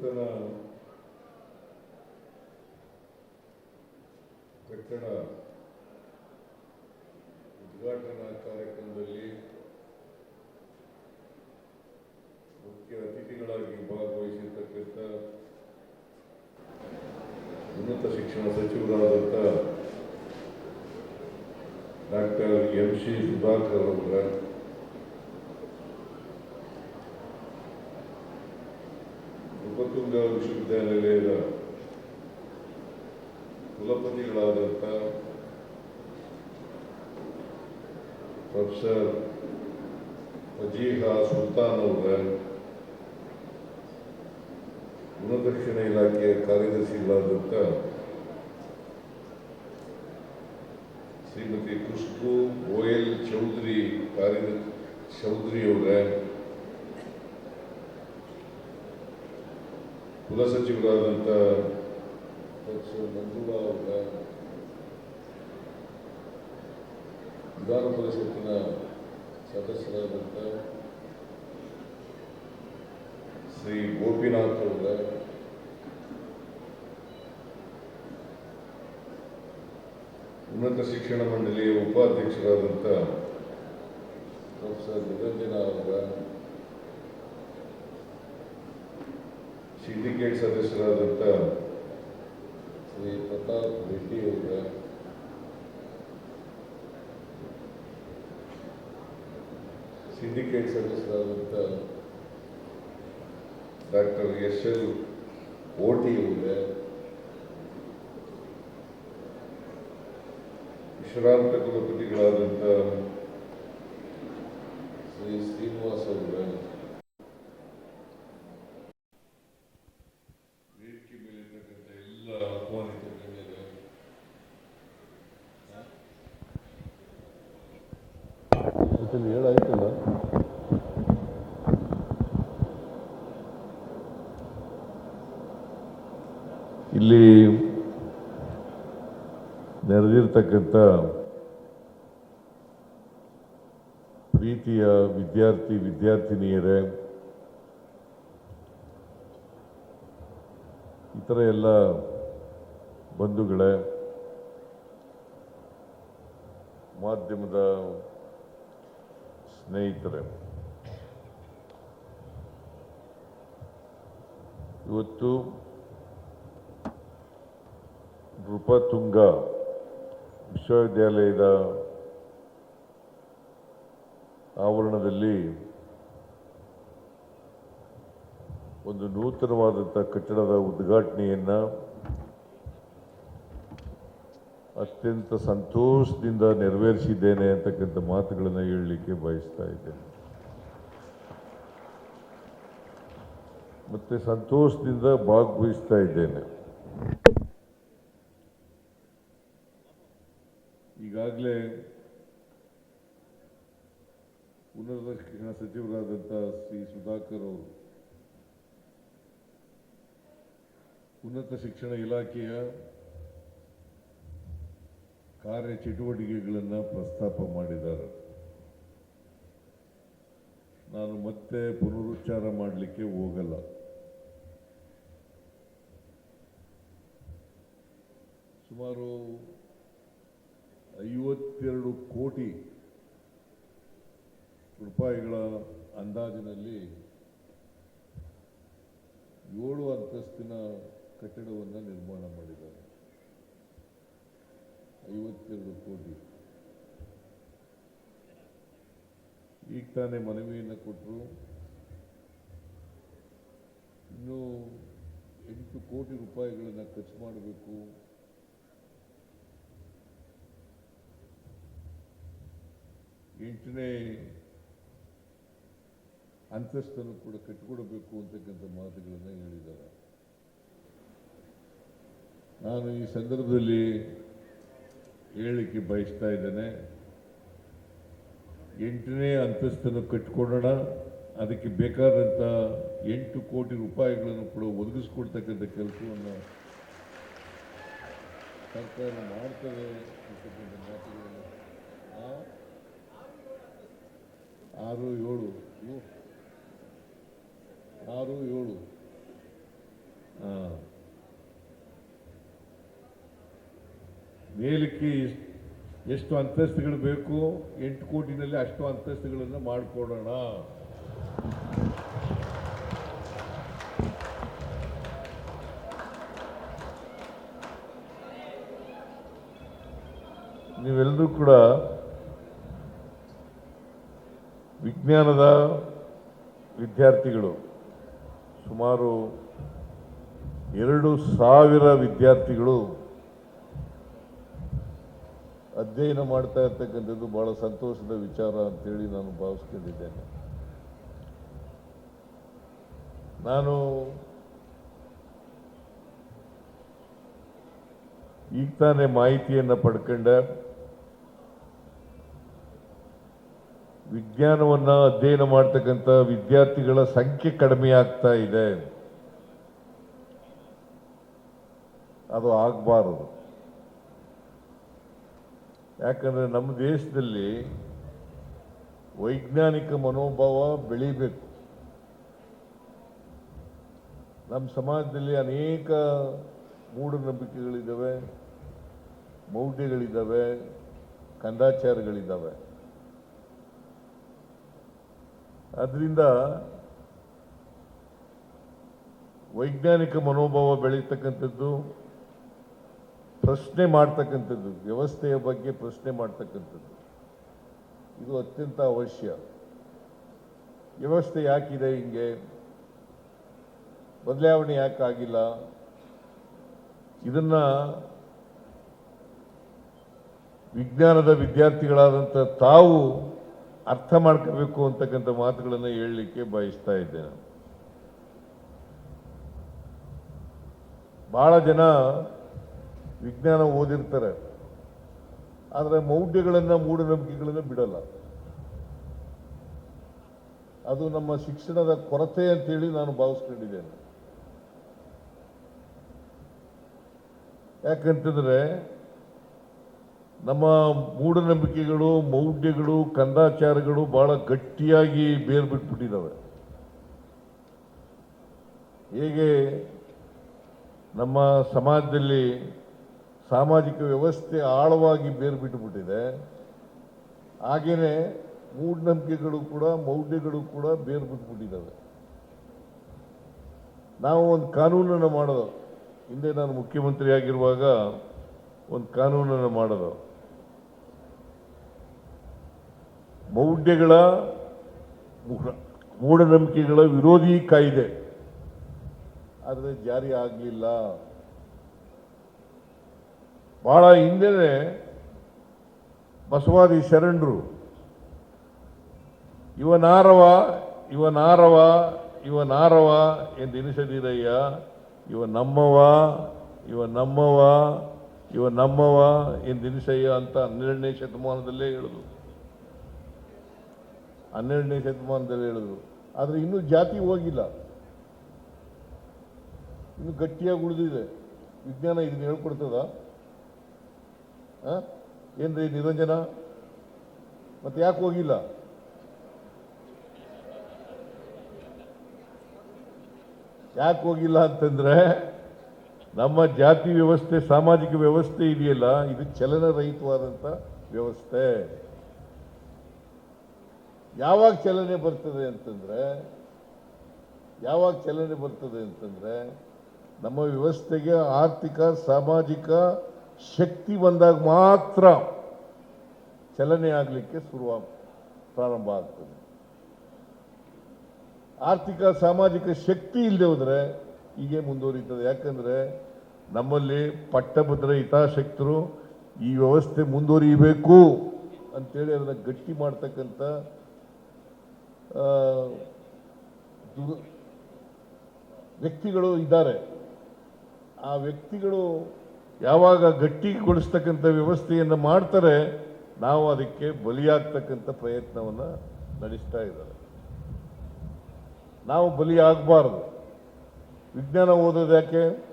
ನೂತನ ಕಟ್ಟಡ ಉದ್ಘಾಟನಾ ಕಾರ್ಯಕ್ರಮದಲ್ಲಿ ಮುಖ್ಯ ಅತಿಥಿಗಳಾಗಿ ಭಾಗವಹಿಸಿರ್ತಕ್ಕಂಥ ಉನ್ನತ ಶಿಕ್ಷಣ ಸಚಿವರಾದಂಥ ಡಾಕ್ಟರ್ ಎಂ ಸಿ ಸುಧಾಕರ್ ಅವರ ನೃಪತುಂಗ ವಿಶ್ವವಿದ್ಯಾನಿಲಯದ ಕುಲಪತಿಗಳಾದಂಥ ಪ್ರೊಫೆಸರ್ ವಜೀಹಾ ಸುಲ್ತಾನ್ ಅವರ ಗುಣದಕ್ಷಿಣ ಇಲಾಖೆಯ ಕಾರ್ಯದರ್ಶಿಗಳಾದಂಥ ಶ್ರೀಮತಿ ಖುಷ್ಬು ಓಯಲ್ ಚೌಧರಿ ಕಾರ್ಯದರ್ಶಿ ಅವರ ಕುಲಸಚಿವರಾದಂಥ ಮಂಜುಳಾ ಅವರ ವಿಧಾನ ಪರಿಷತ್ತಿನ ಸದಸ್ಯರಾದಂಥ ಶ್ರೀ ಗೋಪಿನಾಥ್ ಅವರ ಉನ್ನತ ಶಿಕ್ಷಣ ಮಂಡಳಿಯ ಉಪಾಧ್ಯಕ್ಷರಾದಂಥ ಪ್ರೊಫೆಸರ್ ನಿರಂಜನ ಅವರ ಸಿಂಡಿಕೇಟ್ ಸದಸ್ಯರಾದಂಥ ಶ್ರೀ ಪ್ರತಾಪ್ ಅವರ ಸಿಂಡಿಕೇಟ್ ಸದಸ್ಯರಾದಂಥ ಡಾಕ್ಟರ್ ಎಸ್ ಎಲ್ ಓಟಿ ಅವರ ವಿಶ್ರಾಂತ ಕುಲಪತಿಗಳಾದಂಥ ಶ್ರೀ ಶ್ರೀನಿವಾಸ್ ಅವರ ಇದರಲ್ಲಿ ಹೇಳಾಯ್ತಲ್ಲ. ಇಲ್ಲಿ ನೆರೆದಿರ್ತಕ್ಕಂಥ ಪ್ರೀತಿಯ ವಿದ್ಯಾರ್ಥಿ ವಿದ್ಯಾರ್ಥಿನಿಯರೇ ಇತರ ಎಲ್ಲ ಬಂಧುಗಳೇ ಮಾಧ್ಯಮದ ಸ್ನೇಹಿತರೆ ಇವತ್ತು ನೃಪತುಂಗ ವಿಶ್ವವಿದ್ಯಾಲಯದ ಆವರಣದಲ್ಲಿ ಒಂದು ನೂತನವಾದಂಥ ಕಟ್ಟಡದ ಉದ್ಘಾಟನೆಯನ್ನ ಅತ್ಯಂತ ಸಂತೋಷದಿಂದ ನೆರವೇರಿಸಿದ್ದೇನೆ ಅಂತಕ್ಕಂಥ ಮಾತುಗಳನ್ನು ಹೇಳಲಿಕ್ಕೆ ಬಯಸ್ತಾ ಇದ್ದೇನೆ. ಮತ್ತೆ ಸಂತೋಷದಿಂದ ಭಾಗವಹಿಸ್ತಾ ಇದ್ದೇನೆ. ಈಗಾಗಲೇ ಶಿಕ್ಷಣ ಸಚಿವರಾದಂಥ ಶ್ರೀ ಸುಧಾಕರ್ ಅವರು ಉನ್ನತ ಶಿಕ್ಷಣ ಇಲಾಖೆಯ ಕಾರ್ಯಚಟುವಟಿಕೆಗಳನ್ನು ಪ್ರಸ್ತಾಪ ಮಾಡಿದ್ದಾರೆ. ನಾನು ಮತ್ತೆ ಪುನರುಚ್ಚಾರ ಮಾಡಲಿಕ್ಕೆ ಹೋಗಲ್ಲ. ಸುಮಾರು ಐವತ್ತೆರಡು ಕೋಟಿ ರೂಪಾಯಿಗಳ ಅಂದಾಜಿನಲ್ಲಿ ಏಳು ಅಂತಸ್ತಿನ ಕಟ್ಟಡವನ್ನು ನಿರ್ಮಾಣ ಮಾಡಿದ್ದಾರೆ. ಐವತ್ತೆರಡು ಕೋಟಿ. ಈಗ ತಾನೇ ಮನವಿಯನ್ನು ಕೊಟ್ಟರು ಇನ್ನೂ ಎಂಟು ಕೋಟಿ ರೂಪಾಯಿಗಳನ್ನು ಖರ್ಚು ಮಾಡಬೇಕು. ಎಂಟನೇ ಅಂತಸ್ತನ್ನು ಕೂಡ ಕಟ್ಟಿಕೊಡಬೇಕು ಅಂತಕ್ಕಂಥ ಮಾತುಗಳನ್ನು ಹೇಳಿದ್ದಾರೆ. ನಾನು ಈ ಸಂದರ್ಭದಲ್ಲಿ ಹೇಳಲಿಕ್ಕೆ ಬಯಸ್ತಾ ಇದ್ದೇನೆ. ಎಂಟನೇ ಅಂತಸ್ತನ್ನು ಕಟ್ಟಿಕೊಡೋಣ. ಅದಕ್ಕೆ ಬೇಕಾದಂಥ ಎಂಟು ಕೋಟಿ ರೂಪಾಯಿಗಳನ್ನು ಕೂಡ ಒದಗಿಸ್ಕೊಡ್ತಕ್ಕಂಥ ಕೆಲಸವನ್ನು ಸರ್ಕಾರ ಮಾಡ್ತದೆ ಅಂತಕ್ಕಂಥ ಮಾತುಗಳನ್ನು ಆ? ಆರು ಏಳು ಇವು? ಆರು ಏಳು ಆ, ಮೇಲಕ್ಕೆ ಎಷ್ಟು ಅಂತಸ್ತುಗಳು ಬೇಕು? ಎಂಟು ಕೋಟಿನಲ್ಲಿ ಅಷ್ಟು ಅಂತಸ್ತುಗಳನ್ನು ಮಾಡಿಕೊಡೋಣ. ನೀವೆಲ್ಲರೂ ಕೂಡ ವಿಜ್ಞಾನದ ವಿದ್ಯಾರ್ಥಿಗಳು, ಸುಮಾರು ಎರಡು ಸಾವಿರ ವಿದ್ಯಾರ್ಥಿಗಳು ಅಧ್ಯಯನ ಮಾಡ್ತಾ ಇರ್ತಕ್ಕಂಥದ್ದು ಬಹಳ ಸಂತೋಷದ ವಿಚಾರ ಅಂತೇಳಿ ನಾನು ಭಾವಿಸ್ಕೊಂಡಿದ್ದೇನೆ. ನಾನು ಈಗ ತಾನೇ ಮಾಹಿತಿಯನ್ನು ಪಡ್ಕೊಂಡ. ವಿಜ್ಞಾನವನ್ನು ಅಧ್ಯಯನ ಮಾಡ್ತಕ್ಕಂಥ ವಿದ್ಯಾರ್ಥಿಗಳ ಸಂಖ್ಯೆ ಕಡಿಮೆ ಆಗ್ತಾ ಇದೆ. ಅದು ಆಗಬಾರದು. ಯಾಕಂದ್ರೆ ನಮ್ಮ ದೇಶದಲ್ಲಿ ವೈಜ್ಞಾನಿಕ ಮನೋಭಾವ ಬೆಳಿಬೇಕು. ನಮ್ಮ ಸಮಾಜದಲ್ಲಿ ಅನೇಕ ಮೂಢನಂಬಿಕೆಗಳಿದ್ದಾವೆ, ಮೌಢ್ಯಗಳಿದ್ದಾವೆ, ಕಂದಾಚಾರಗಳಿದ್ದಾವೆ. ಅದರಿಂದ ವೈಜ್ಞಾನಿಕ ಮನೋಭಾವ ಬೆಳೀತಕ್ಕಂಥದ್ದು ಪ್ರಶ್ನೆ ಮಾಡ್ತಕ್ಕಂಥದ್ದು, ವ್ಯವಸ್ಥೆಯ ಬಗ್ಗೆ ಪ್ರಶ್ನೆ ಮಾಡ್ತಕ್ಕಂಥದ್ದು. ಇದು ಅತ್ಯಂತ ಅವಶ್ಯ. ವ್ಯವಸ್ಥೆ ಯಾಕಿದೆ ಹಿಂಗೆ? ಬದಲಾವಣೆ ಯಾಕಾಗಿಲ್ಲ? ಇದನ್ನ ವಿಜ್ಞಾನದ ವಿದ್ಯಾರ್ಥಿಗಳಾದಂಥ ತಾವು ಅರ್ಥ ಮಾಡ್ಕೋಬೇಕು ಅಂತಕ್ಕಂಥ ಮಾತುಗಳನ್ನು ಹೇಳಲಿಕ್ಕೆ ಬಯಸ್ತಾ ಇದ್ದೇನೆ ಭಾಳ ಜನ ವಿಜ್ಞಾನ ಓದಿರ್ತಾರೆ. ಆದರೆ ಮೌಢ್ಯಗಳನ್ನು ಮೂಢನಂಬಿಕೆಗಳನ್ನು ಬಿಡಲ್ಲ. ಅದು ನಮ್ಮ ಶಿಕ್ಷಣದ ಕೊರತೆ ಅಂತೇಳಿ ನಾನು ಭಾವಿಸ್ಕೊಂಡಿದ್ದೇನೆ. ಯಾಕಂತಂದರೆ ನಮ್ಮ ಮೂಢನಂಬಿಕೆಗಳು, ಮೌಢ್ಯಗಳು, ಕಂದಾಚಾರಗಳು ಬಹಳ ಗಟ್ಟಿಯಾಗಿ ಬೇರ್ಬಿಟ್ಬಿಟ್ಟಿದ್ದಾವೆ ಹೇಗೆ ನಮ್ಮ ಸಮಾಜದಲ್ಲಿ ಸಾಮಾಜಿಕ ವ್ಯವಸ್ಥೆ ಆಳವಾಗಿ ಬೇರು ಬಿಟ್ಟುಬಿಟ್ಟಿದೆ ಹಾಗೇನೆ ಮೂಢನಂಬಿಕೆಗಳು ಕೂಡ, ಮೌಢ್ಯಗಳು ಕೂಡ ಬೇರು ಬಿಟ್ಬಿಟ್ಟಿದ್ದಾವೆ ನಾವು ಒಂದು ಕಾನೂನನ್ನು ಮಾಡೋದು. ಹಿಂದೆ ನಾನು ಮುಖ್ಯಮಂತ್ರಿ ಆಗಿರುವಾಗ ಒಂದು ಕಾನೂನನ್ನು ಮಾಡೋದು. ಮೌಢ್ಯಗಳ ಮೂಢ- ಮೂಢನಂಬಿಕೆಗಳ ವಿರೋಧಿ ಕಾಯ್ದೆ. ಆದರೆ ಜಾರಿ ಆಗಲಿಲ್ಲ. ಬಹಳ ಹಿಂದೆನೆ ಬಸವಾದಿ ಶರಣರು. ಇವನಾರವ ಇವನಾರವ ಇವನಾರವ ನಾರವ ಇವ ನಮ್ಮವ ಇವ ನಮ್ಮವ ಇವ ನಮ್ಮವ ಎಂದೆನಿಸಯ್ಯ ಅಂತ ಹನ್ನೆರಡನೇ ಶತಮಾನದಲ್ಲೇ ಹೇಳಿದ್ರು. ಹನ್ನೆರಡನೇ ಶತಮಾನದಲ್ಲಿ ಹೇಳಿದ್ರು. ಆದರೆ ಇನ್ನೂ ಜಾತಿ ಹೋಗಿಲ್ಲ. ಇನ್ನು ಗಟ್ಟಿಯಾಗಿ ಉಳಿದಿದೆ. ವಿಜ್ಞಾನ ಇದನ್ನು ಹೇಳ್ಕೊಡ್ತದ? ಏನ್ರಿ ನಿರಂಜನ? ಮತ್ತೆ ಯಾಕೆ ಹೋಗಿಲ್ಲ? ಯಾಕೆ ಹೋಗಿಲ್ಲ ಅಂತಂದ್ರೆ ನಮ್ಮ ಜಾತಿ ವ್ಯವಸ್ಥೆ, ಸಾಮಾಜಿಕ ವ್ಯವಸ್ಥೆ ಇದೆಯಲ್ಲ, ಇದು ಚಲನರಹಿತವಾದಂಥ ವ್ಯವಸ್ಥೆ. ಯಾವಾಗ ಚಲನೆ ಬರ್ತದೆ ಅಂತಂದ್ರೆ, ಯಾವಾಗ ಚಲನೆ ಬರ್ತದೆ ಅಂತಂದ್ರೆ, ನಮ್ಮ ವ್ಯವಸ್ಥೆಗೆ ಆರ್ಥಿಕ, ಸಾಮಾಜಿಕ ಶಕ್ತಿ ಬಂದಾಗ ಮಾತ್ರ ಚಲನೆ ಆಗಲಿಕ್ಕೆ ಶುರುವಾಗ ಪ್ರಾರಂಭ ಆಗ್ತದೆ. ಆರ್ಥಿಕ, ಸಾಮಾಜಿಕ ಶಕ್ತಿ ಇಲ್ಲದೆ ಹೋದರೆ ಹೀಗೆ ಮುಂದುವರಿತದೆ. ಯಾಕಂದ್ರೆ ನಮ್ಮಲ್ಲಿ ಪಟ್ಟಭದ್ರ ಹಿತಾಸಕ್ತರು ಈ ವ್ಯವಸ್ಥೆ ಮುಂದುವರಿಯಬೇಕು ಅಂತೇಳಿ ಅದನ್ನು ಗಟ್ಟಿ ಮಾಡ್ತಕ್ಕಂಥ ವ್ಯಕ್ತಿಗಳು ಇದ್ದಾರೆ. ಆ ವ್ಯಕ್ತಿಗಳು ಯಾವಾಗ ಗಟ್ಟಿಗೊಳಿಸ್ತಕ್ಕಂಥ ವ್ಯವಸ್ಥೆಯನ್ನು ಮಾಡ್ತಾರೆ, ನಾವು ಅದಕ್ಕೆ ಬಲಿಯಾಗ್ತಕ್ಕಂಥ ಪ್ರಯತ್ನವನ್ನು ನಡೆಸ್ತಾ ಇದ್ದಾರೆ. ನಾವು ಬಲಿಯಾಗಬಾರ್ದು. ವಿಜ್ಞಾನ ಓದೋದು ಯಾಕೆ?